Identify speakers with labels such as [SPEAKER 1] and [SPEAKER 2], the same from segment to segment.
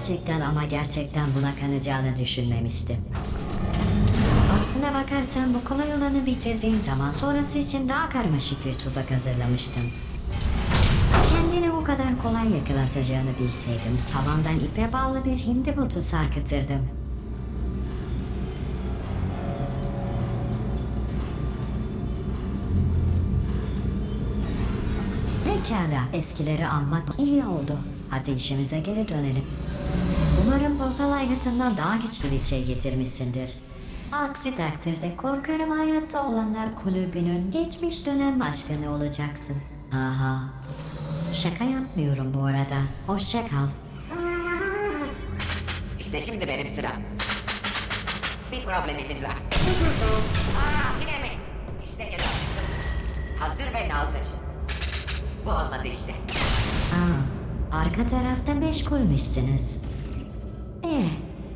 [SPEAKER 1] Gerçekten ama gerçekten buna kanacağını düşünmemiştim. Aslına bakarsan bu kolay olanı bitirdiğin zaman sonrası için daha karmaşık bir tuzak hazırlamıştım. Kendini bu kadar kolay yakalatacağını bilseydim tavandan ipe bağlı bir hindi botu sarkıtırdım. Pekala, eskileri anmak iyi oldu. Hadi işimize geri dönelim. Umarım bozal hayatından daha güçlü bir şey getirmişsindir. Aksi takdirde korkarım hayatta olanlar kulübünün geçmiş dönem başkanı olacaksın. Aha. Şaka yapmıyorum bu arada. Hoşça kal.
[SPEAKER 2] İşte şimdi benim sıram. Bir problemimiz var. Aa yine mi? İşte geliyor. Hazır ve nazır. Bu olmadı işte.
[SPEAKER 1] Aa, arka tarafta meşgulmüşsünüz. Eh,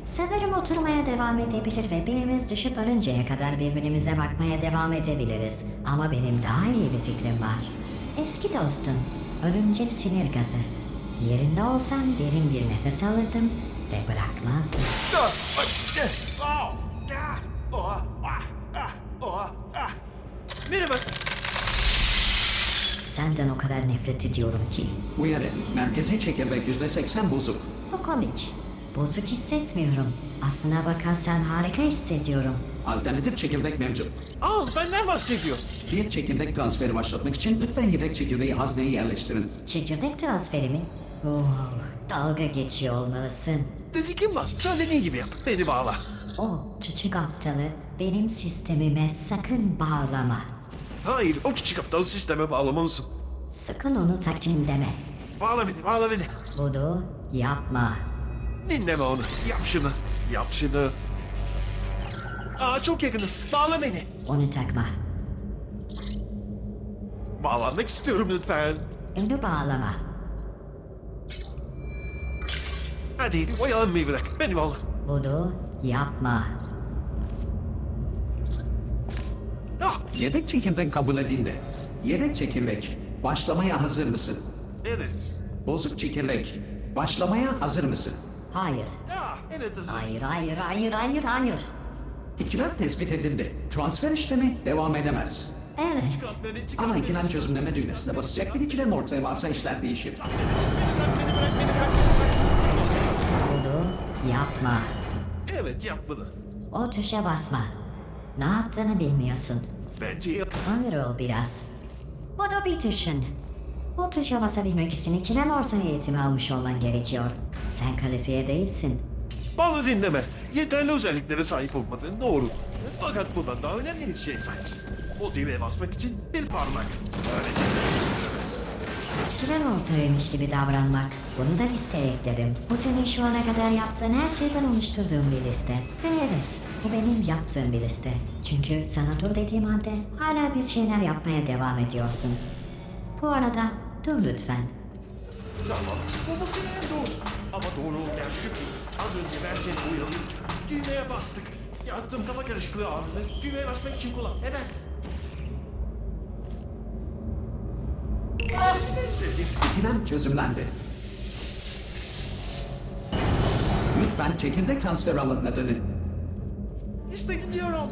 [SPEAKER 1] sanırım oturmaya devam edebilir ve birimiz düşüp arıncaya kadar birbirimize bakmaya devam edebiliriz. Ama benim daha iyi bir fikrim var. Eski dostum, örümcek sinir gazı. Yerinde olsam derin bir nefes alırdım ve bırakmazdım. Senden o kadar nefret ediyorum ki.
[SPEAKER 3] Uyarı, merkezi çekirdek yüzde seksen bozuk.
[SPEAKER 1] Bu komik. Bozuk hissetmiyorum. Aslına bakarsan harika hissediyorum.
[SPEAKER 3] Alternatif çekirdek mevcut.
[SPEAKER 4] Al benden bahsediyor.
[SPEAKER 3] Bir çekirdek transferi başlatmak için lütfen yedek çekirdeği hazneye yerleştirin.
[SPEAKER 1] Çekirdek transferi mi? Oh, dalga geçiyor olmalısın.
[SPEAKER 4] Dediğim var. Söylediğin gibi yap. Beni bağla.
[SPEAKER 1] O küçük aptalı benim sistemime sakın bağlama.
[SPEAKER 4] Hayır o küçük aptalı sisteme bağlamalısın.
[SPEAKER 1] Sakın onu takayım deme.
[SPEAKER 4] Bağla beni bağla beni.
[SPEAKER 1] Bunu yapma.
[SPEAKER 4] Dinleme onu. Yap şunu. Yap şunu. Aa çok yakınız. Bağla beni.
[SPEAKER 1] Onu takma.
[SPEAKER 4] Bağlanmak istiyorum lütfen.
[SPEAKER 1] Onu bağlama.
[SPEAKER 4] Hadi oyalanmayı bırak. Beni bağla.
[SPEAKER 1] Bunu yapma.
[SPEAKER 4] Ah
[SPEAKER 3] Yedek çekirdek kabul edildi. Yedek çekirdek, başlamaya hazır mısın?
[SPEAKER 4] evet.
[SPEAKER 3] Bozuk çekirdek, başlamaya hazır mısın?
[SPEAKER 1] Hayır.
[SPEAKER 4] Ah evet hazır.
[SPEAKER 1] Hayır, hayır, hayır, hayır, hayır.
[SPEAKER 3] İkilem tespit edildi. Transfer işlemi devam edemez.
[SPEAKER 1] Evet.
[SPEAKER 4] Beni çıkar.
[SPEAKER 3] Ama ikilem çözümleme düğmesine basacak bir ikilem ortaya varsa işler değişir.
[SPEAKER 1] Bunu yapma.
[SPEAKER 4] Evet yap bunu.
[SPEAKER 1] O tuşa basma. Ne yaptığını bilmiyorsun.
[SPEAKER 4] Bence yap.
[SPEAKER 1] Ağır ol biraz. Bunu bir düşün. Bu tuşa basabilmek için ikilem orta eğitimi almış olman gerekiyor. Sen kalifiye değilsin.
[SPEAKER 4] Bana dinleme. Yeterli özelliklere sahip olmadığın doğru. Fakat bundan daha önemli bir şey sahipsin. Düğmeye basmak için bir parmak. Böylece
[SPEAKER 1] Tren ortaymış gibi davranmak. Bunu da listeye ekledim. Bu senin şu ana kadar yaptığın her şeyden oluşturduğum bir liste. Ve evet, bu benim yaptığım bir liste. Çünkü sana dur dediğim halde hala bir şeyler yapmaya devam ediyorsun. Bu arada dur lütfen.
[SPEAKER 4] Tamam. Muhtemelen doğru. Ama doğru olmayan az önce ben seni uyardım. Düğmeye bastık. Yattığım kafa karışıklığı anını düğmeye basmak için kullan. Hemen.
[SPEAKER 3] İkilem çözümlendi. Lütfen çekirdek transfer alanına dönün.
[SPEAKER 4] İşte gidiyorum.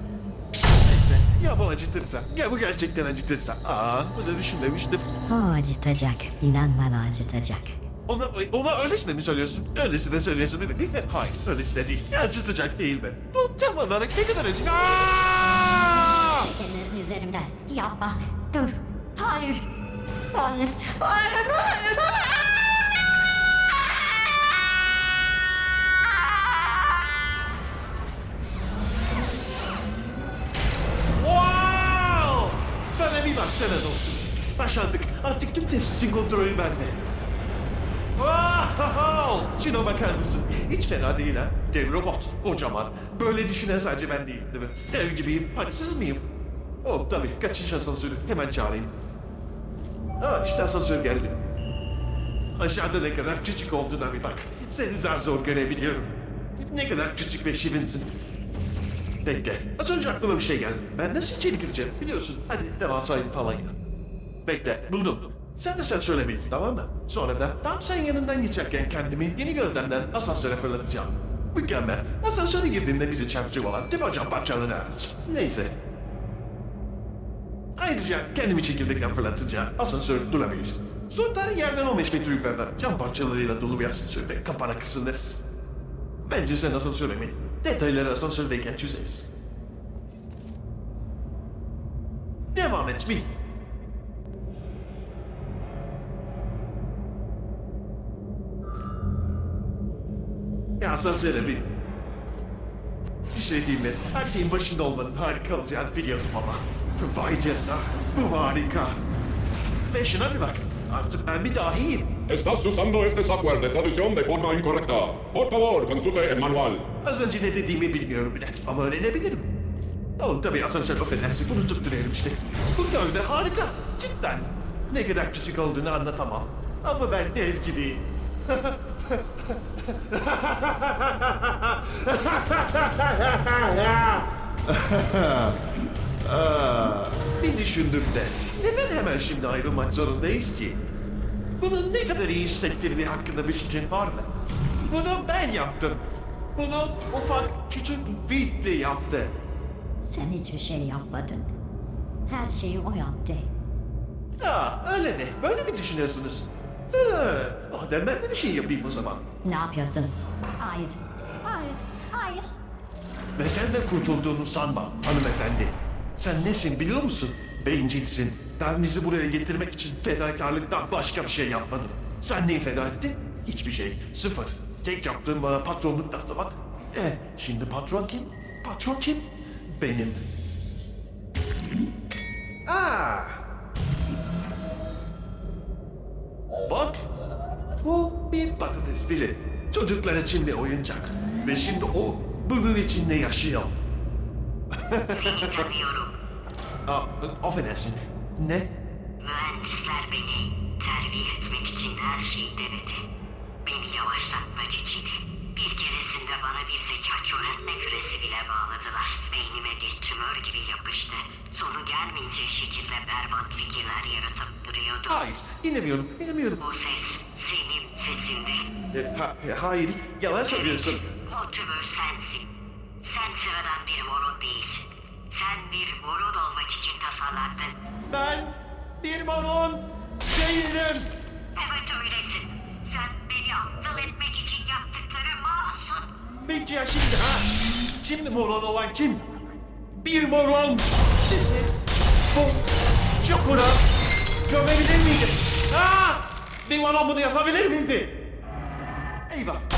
[SPEAKER 4] Neyse. Ya bu acıtırsa. Ya bu gerçekten acıtırsa. Aa bu da düşünmemiştim.
[SPEAKER 1] O acıtacak. İnan bana acıtacak.
[SPEAKER 4] Ona, ona öylesine mi söylüyorsun? Öylesine söylüyorsun değil mi? Hayır, öylesine değil. Acıtacak değil mi? Bu tam olarak ne kadar acı... Aa!
[SPEAKER 1] Ellerini üzerimden. Yapma. Dur. Hayır. Hayır. Hayır. Hayır.
[SPEAKER 4] Wow! Bana bir baksana dostum. Başardık. Artık tüm tesisin kontrolü bende. Wow! Şuna bakar mısın? Hiç fena değil ha. Dev robot, kocaman. Böyle düşünen sadece ben değil, değil mi? Dev gibiyim, haksız mıyım? Oh tabii, kaçış asansörü. Hemen çağırayım. Ha işte asansör geldi. Aşağıda ne kadar küçük olduğuna bir bak. Seni zar zor görebiliyorum. Ne kadar küçük ve şirinsin. Bekle. Az önce aklıma bir şey geldi. Ben nasıl içeri gireceğim biliyorsun. Hadi devasayım falan ya. Bekle buldum. Sen de sen söylemeyin tamam mı? Sonra da tam sen yanından geçerken kendimi yeni gövdemden asansöre fırlatacağım. Mükemmel. Asansöre girdiğinde bizi çarpıcı olan tüm hocam parçalarını hariç. Neyse. Ayrıca kendimi çekirdekten fırlatınca asansör duramıyor. Sonra yerden 15 metre yukarıda cam parçalarıyla dolu bir asansörde kapana kısılırız. Bence sen asansöre mi? Detayları asansördeyken çözeriz. Devam et Bill. Ya asansöre bin. Bir şey diyeyim mi? Her şeyin başında olmanın harika olacağını biliyordum ama. Vay canına, bu harika. Ve şuna bir bak, artık ben bir dahiyim.
[SPEAKER 5] Estás usando este software de traducción de forma incorrecta. Por favor, consulte el manual.
[SPEAKER 4] Az önce ne dediğimi bilmiyorum bile ama öğrenebilirim. Oğlum tabii asansör affedersin bunu tutturuyorum işte. Bu gövde harika, cidden. Ne kadar küçük olduğunu anlatamam. Ama ben dev gibiyim. Aa, bir düşündüm de neden hemen şimdi ayrılmak zorundayız ki? Bunun ne kadar iyi hissettirdiği hakkında bir fikrin var mı? Bunu ben yaptım. Bunu ufak küçük Wheatley yaptı.
[SPEAKER 1] Sen hiçbir şey yapmadın. Her şeyi o yaptı.
[SPEAKER 4] Aa, öyle mi? Böyle mi düşünüyorsunuz? Ha, madem ben de bir şey yapayım o zaman.
[SPEAKER 1] Ne yapıyorsun? Hayır. Hayır. Hayır.
[SPEAKER 4] Ve sen de kurtulduğunu sanma hanımefendi. Sen nesin biliyor musun? Bencilsin. Ben bizi buraya getirmek için fedakarlıktan başka bir şey yapmadım. Sen neyi feda ettin? Hiçbir şey. Sıfır. Tek yaptığın bana patronluk taslamak. E, şimdi patron kim? Patron kim? Benim. Aa! Bak, bu bir patates bile. Çocuklar için bir oyuncak. Ve şimdi o bunun içinde yaşıyor.
[SPEAKER 6] Seni tanıyorum.
[SPEAKER 4] Affedersin. Ne?
[SPEAKER 6] Mühendisler beni terbiye etmek için her şeyi denedi. Beni yavaşlatmak için bir keresinde bana bir zeka köreltme küresi bile bağladılar. Beynime bir tümör gibi yapıştı. Sonu gelmeyecek şekilde berbat fikirler yaratıp duruyordu.
[SPEAKER 4] Hayır, inemiyorum, inemiyorum.
[SPEAKER 6] O ses senin sesindi.
[SPEAKER 4] E, ha- e, hayır, yalan söylüyorsun.
[SPEAKER 6] O tümör sensin. Sen sıradan bir moron değilsin. Sen bir moron olmak için tasarlandın.
[SPEAKER 4] Ben bir moron değilim.
[SPEAKER 6] Evet öylesin. Sen beni aptal etmek için yaptıkları masum.
[SPEAKER 4] Peki ya şimdi ha? Şimdi moron olan kim? Bir moron. Sizi bu çukura gömebilir miydim? Ha? Bir moron bunu yapabilir miydi? Eyvah.